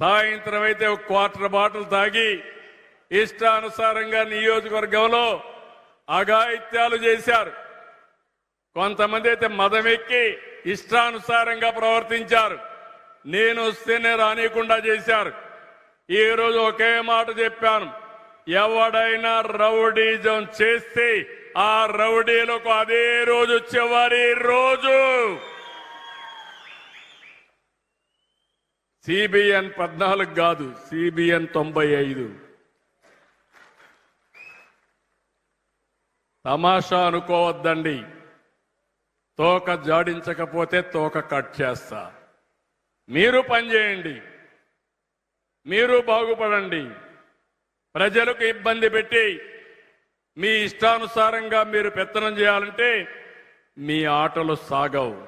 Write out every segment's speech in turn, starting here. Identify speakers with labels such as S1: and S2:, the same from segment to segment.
S1: సాయంత్రం అయితే ఒక క్వార్టర్ బాటిల్ తాగి ఇష్టానుసారంగా నియోజకవర్గంలో అఘాయిత్యాలు చేశారు. కొంతమంది అయితే మదమెక్కి ఇష్టానుసారంగా ప్రవర్తించారు. నేను వస్తేనే రానియకుండా చేశారు. ఈ రోజు ఒకే మాట చెప్పాను. ఎవడైనా రౌడీజం చేస్తే ఆ రౌడీలకు అదే రోజు చివరి రోజు. సిబిఎన్ పద్నాలుగు కాదు సిబిఎన్ తొంభై ఐదు. తమాషా అనుకోవద్దండి. తోక జాడించకపోతే తోక కట్ చేస్తా. మీరు పనిచేయండి మీరు బాగుపడండి. ప్రజలకు ఇబ్బంది పెట్టి మీ ఇష్టానుసారంగా మీరు పెత్తనం చేయాలంటే మీ ఆటలు సాగవు.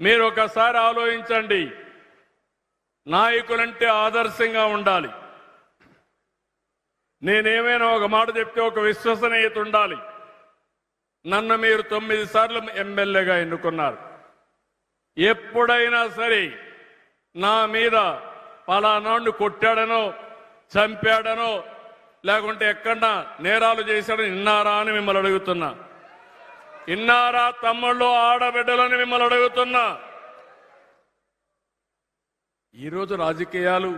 S1: మీరు ఒకసారి ఆలోచించండి. నాయకులంటే ఆదర్శంగా ఉండాలి. నేనేమైనా ఒక మాట చెప్తే ఒక విశ్వసనీయత ఉండాలి. నన్ను మీరు తొమ్మిది సార్లు ఎమ్మెల్యేగా ఎన్నుకున్నారు. ఎప్పుడైనా సరే నా మీద పలానాడు కొట్టాడనో చంపాడనో లేకుంటే ఎక్కడన్నా నేరాలు చేశాడని ఇన్నారా అని మిమ్మల్ని అడుగుతున్నా. ఇన్నారా తమ్ముళ్ళు ఆడబిడ్డలని మిమ్మల్ని అడుగుతున్నా. ఈరోజు రాజకీయాలు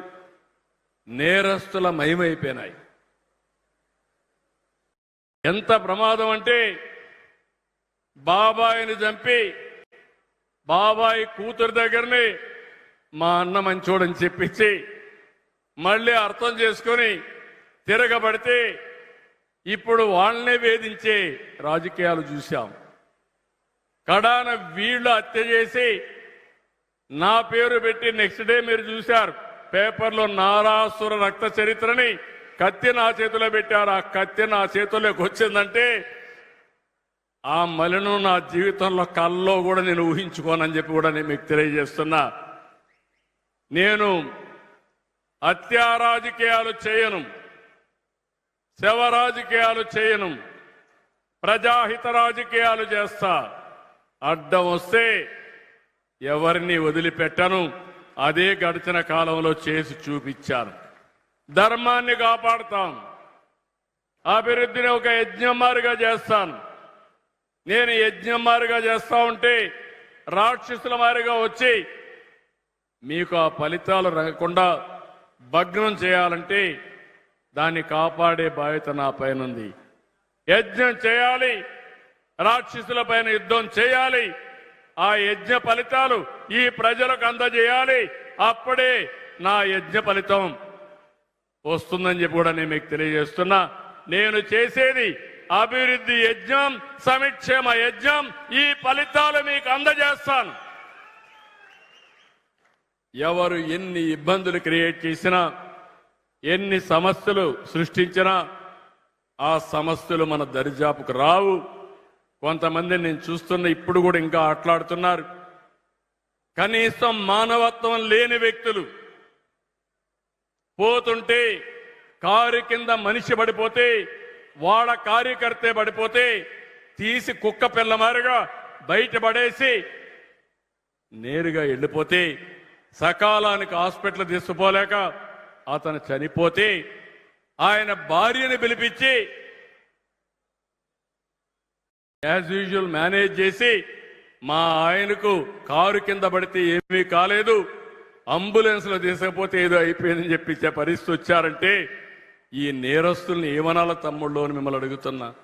S1: నేరస్తుల మయమైపోయినాయి ఎంత ప్రమాదం అంటే బాబాయిని చంపి బాబాయి కూతురు దగ్గరనే మా అన్న మంచోడని చెప్పించి మళ్ళీ అర్థం చేసుకొని తిరగబడితే ఇప్పుడు వాళ్ళనే వేధించే రాజకీయాలు చూశాం. కడాన వీళ్ళు హత్య చేసి నా పేరు పెట్టి నెక్స్ట్ డే మీరు చూశారు. పేపర్లో నారాసుర రక్త చరిత్రని కత్తి నా చేతిలో పెట్టారు. ఆ కత్తి నా చేతిలోకి వచ్చిందంటే ఆ మలిను నా జీవితంలో కల్లో కూడా నేను ఊహించుకోనని చెప్పి కూడా నేను మీకు తెలియజేస్తున్నా. నేను హత్యా రాజకీయాలు చేయను. శవ రాజకీయాలు చేయను. ప్రజాహిత రాజకీయాలు చేస్తా. అడ్డం వస్తే ఎవరిని వదిలిపెట్టను అదే గడిచిన కాలంలో చేసి చూపించాను. ధర్మాన్ని కాపాడుతాం అభివృద్ధిని ఒక యజ్ఞమారుగా చేస్తాను. నేను యజ్ఞమారుగా చేస్తా ఉంటే రాక్షసుల మారిగా వచ్చి మీకు ఆ ఫలితాలు రాకుండా భగ్నం చేయాలంటే దాన్ని కాపాడే బాధ్యత నా పైనుంది. యజ్ఞం చేయాలి రాక్షసుల పైన యుద్ధం చేయాలి ఆ యజ్ఞ ఫలితాలు ఈ ప్రజలకు అందజేయాలి. అప్పుడే నా యజ్ఞ ఫలితం వస్తుందని చెప్పి కూడా నేను మీకు తెలియజేస్తున్నా. నేను చేసేది అభివృద్ధి యజ్ఞం సమిక్షేమ యజ్ఞం. ఈ ఫలితాలు మీకు అందజేస్తాను. ఎవరు ఎన్ని ఇబ్బందులు క్రియేట్ చేసినా ఎన్ని సమస్యలు సృష్టించినా ఆ సమస్యలు మన దరిజాపుకు రావు. కొంతమంది నేను చూస్తున్న ఇప్పుడు కూడా ఇంకా ఆటలాడుతున్నారు. కనీసం మానవత్వం లేని వ్యక్తులు పోతుంటే కారు కింద మనిషి పడిపోతే వాళ్ళ కార్యకర్తే పడిపోతే తీసి కుక్క పిల్లమారుగా బయటపడేసి నేరుగా వెళ్ళిపోతే సకాలానికి హాస్పిటల్ తీసుకుపోలేక అతను చనిపోతే ఆయన భార్యను పిలిపించి యాజ్ యూజువల్ మేనేజ్ చేసి మా ఆయనకు కారు కింద పడితే ఏమీ కాలేదు. అంబులెన్స్లో తీసుకపోతే ఏదో అయిపోయిందని చెప్పిచ్చే పరిస్థితి వచ్చారంటే ఈ నేరస్తుల్ని ఏమనాల తమ్ముళ్ళు అని మిమ్మల్ని అడుగుతున్నా.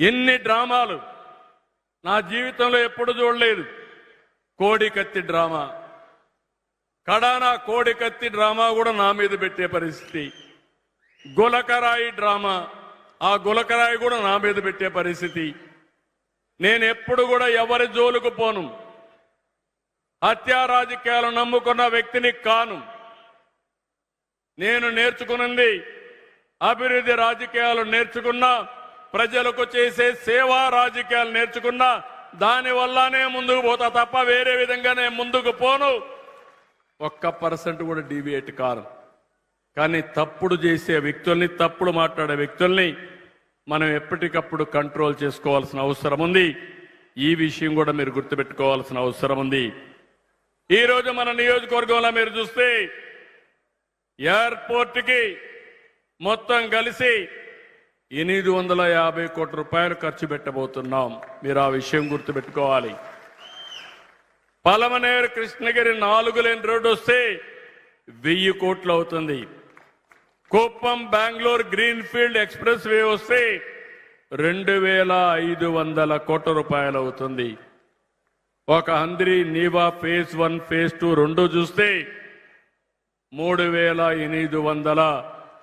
S1: ఎన్ని డ్రామాలు నా జీవితంలో ఎప్పుడు చూడలేదు. కోడి కత్తి డ్రామా. కడానా కోడి కత్తి డ్రామా కూడా నా మీద పెట్టే పరిస్థితి. గులకరాయి డ్రామా. ఆ గులకరాయి కూడా నా మీద పెట్టే పరిస్థితి. నేను ఎప్పుడు కూడా ఎవరి జోలుకు పోను. హత్యా రాజకీయాలు నమ్ముకున్న వ్యక్తిని కాను. నేను నేర్చుకున్నది అభివృద్ధి రాజకీయాలు నేర్చుకున్నా ప్రజలకు చేసే సేవా రాజకీయాలు నేర్చుకున్నా దాని వల్లనే ముందుకు పోతా తప్ప వేరే విధంగా నేను ముందుకు పోను. ఒక్క పర్సెంట్ కూడా డీవియేట్ కారు. కానీ తప్పుడు చేసే వ్యక్తుల్ని తప్పుడు మాట్లాడే వ్యక్తుల్ని మనం ఎప్పటికప్పుడు కంట్రోల్ చేసుకోవాల్సిన అవసరం ఉంది. ఈ విషయం కూడా మీరు గుర్తుపెట్టుకోవాల్సిన అవసరం ఉంది. ఈరోజు మన నియోజకవర్గంలో మీరు చూస్తే ఎయిర్పోర్ట్కి మొత్తం కలిసి ఎనిమిది వందల యాభై కోట్ల రూపాయలు ఖర్చు పెట్టబోతున్నాం. మీరు ఆ విషయం గుర్తుపెట్టుకోవాలి. పలమనేరు కృష్ణగిరి నాలుగు లేని రోడ్డు వస్తే వెయ్యి కోట్లు అవుతుంది. Kuppam Bengaluru greenfield expressway వస్తే రెండు వేల ఐదు వందల కోట్ల రూపాయలు అవుతుంది ఒక Handri Neeva phase one phase two రెండు చూస్తే మూడు వేల ఎనిమిది వందల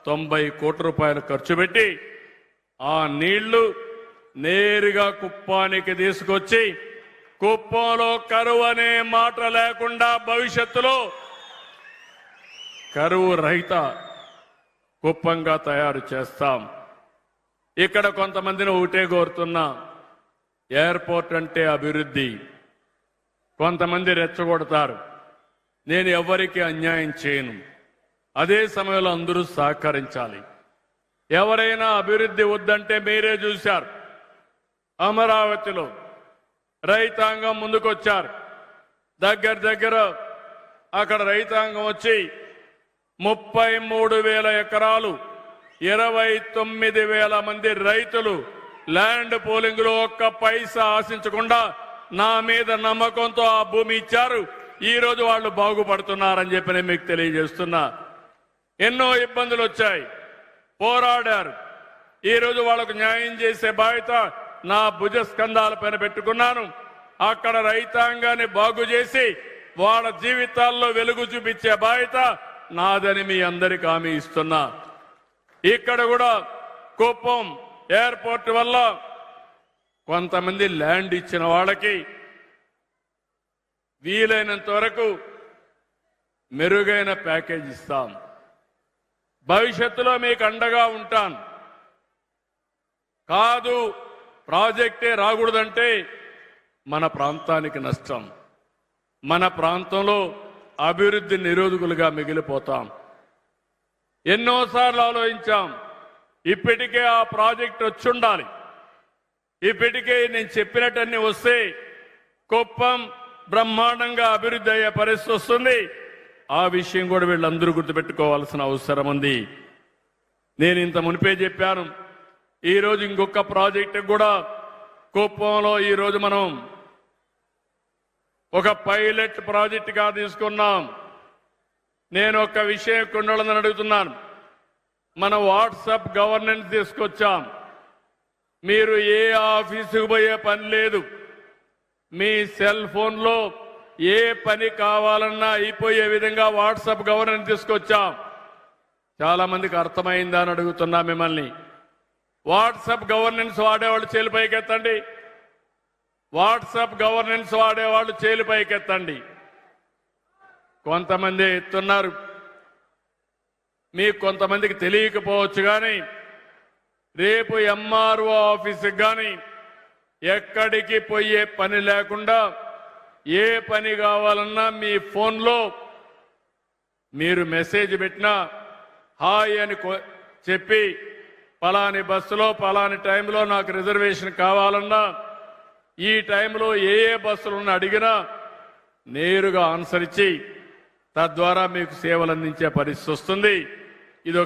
S1: తొంభై కోట్ల రూపాయలు ఖర్చు పెట్టి ఆ నీళ్ళు నేరుగా కుప్పానికి తీసుకొచ్చి కుప్పంలో కరువు అనే మాట లేకుండా భవిష్యత్తులో కరువు రహిత కుప్పంగా తయారు చేస్తాం. ఇక్కడ కొంతమందిని ఒకటే కోరుతున్నా. ఎయిర్పోర్ట్ అంటే అభివృద్ధి. కొంతమంది రెచ్చగొడతారు. నేను ఎవరికి అన్యాయం చేయను. అదే సమయంలో అందరూ సహకరించాలి. ఎవరైనా అభివృద్ధి వద్దంటే మీరే చూశారు. అమరావతిలో రైతాంగం ముందుకొచ్చారు. దగ్గర దగ్గర అక్కడ రైతాంగం వచ్చి ముప్పై మూడు వేల ఎకరాలు ఇరవై తొమ్మిది వేల మంది రైతులు ల్యాండ్ పోలింగ్లో ఒక్క పైసా ఆశించకుండా నా మీద నమ్మకంతో ఆ భూమి ఇచ్చారు. ఈ రోజు వాళ్ళు బాగుపడుతున్నారని చెప్పి నేను మీకు తెలియజేస్తున్నా. ఎన్నో ఇబ్బందులు వచ్చాయి. పోరాడారు. ఈ రోజు వాళ్ళకు న్యాయం చేసే బాధ్యత నా భుజ స్కంధాల పైన పెట్టుకున్నాను. అక్కడ రైతాంగాన్ని బాగు చేసి వాళ్ళ జీవితాల్లో వెలుగు చూపించే బాధ్యత నాదని మీ అందరికి హామీ ఇస్తున్నా. ఇక్కడ కూడా కుప్పం ఎయిర్పోర్ట్ వల్ల కొంతమంది ల్యాండ్ ఇచ్చిన వాళ్ళకి వీలైనంత వరకు మెరుగైన ప్యాకేజ్ ఇస్తాం. భవిష్యత్తులో మీకు అండగా ఉంటాను కాదు ప్రాజెక్టే రాకూడదంటే మన ప్రాంతానికి నష్టం. మన ప్రాంతంలో అభివృద్ధి నిరోధకులుగా మిగిలిపోతాం. ఎన్నోసార్లు ఆలోచించాం ఇప్పటికే ఆ ప్రాజెక్ట్ వచ్చుండాలి. ఇప్పటికే నేను చెప్పినట్టన్ని వస్తే కుప్పం బ్రహ్మాండంగా అభివృద్ధి అయ్యే పరిస్థితి వస్తుంది. ఆ విషయం కూడా వీళ్ళందరూ గుర్తుపెట్టుకోవాల్సిన అవసరం ఉంది. నేను ఇంత మునిపే చెప్పాను. ఈ రోజు ఇంకొక ప్రాజెక్టు కూడా కుప్పంలో ఈరోజు మనం ఒక పైలట్ ప్రాజెక్టుగా తీసుకున్నాం. నేను ఒక విషయం కొండలని అడుగుతున్నాను. మన వాట్సాప్ గవర్నెన్స్ తీసుకొచ్చాం. మీరు ఏ ఆఫీసుకు పోయే పని లేదు. మీ సెల్ ఫోన్లో ఏ పని కావాలన్నా అయిపోయే విధంగా వాట్సాప్ గవర్నెన్స్ తీసుకొచ్చాం. చాలా మందికి అర్థమైందా అని అడుగుతున్నా మిమ్మల్ని. వాట్సాప్ గవర్నెన్స్ వాడేవాళ్ళు చేలిపైకి ఎత్తండి వాట్సాప్ గవర్నెన్స్ వాడేవాళ్ళు చేలు పైకెత్తండి. కొంతమంది ఎత్తున్నారు. మీకు కొంతమందికి తెలియకపోవచ్చు కానీ రేపు ఎంఆర్ఓ ఆఫీస్కి కానీ ఎక్కడికి పోయే పని లేకుండా ఏ పని కావాలన్నా మీ ఫోన్లో మీరు మెసేజ్ పెట్టినా హాయ్ అని చెప్పి పలాని బస్సులో పలాని టైంలో నాకు రిజర్వేషన్ కావాలన్నా ఈ టైంలో ఏ ఏ బస్సులను అడిగినా నేరుగా ఆన్సర్ ఇచ్చి తద్వారా మీకు సేవలు అందించే పరిస్థితి వస్తుంది. ఇది ఒక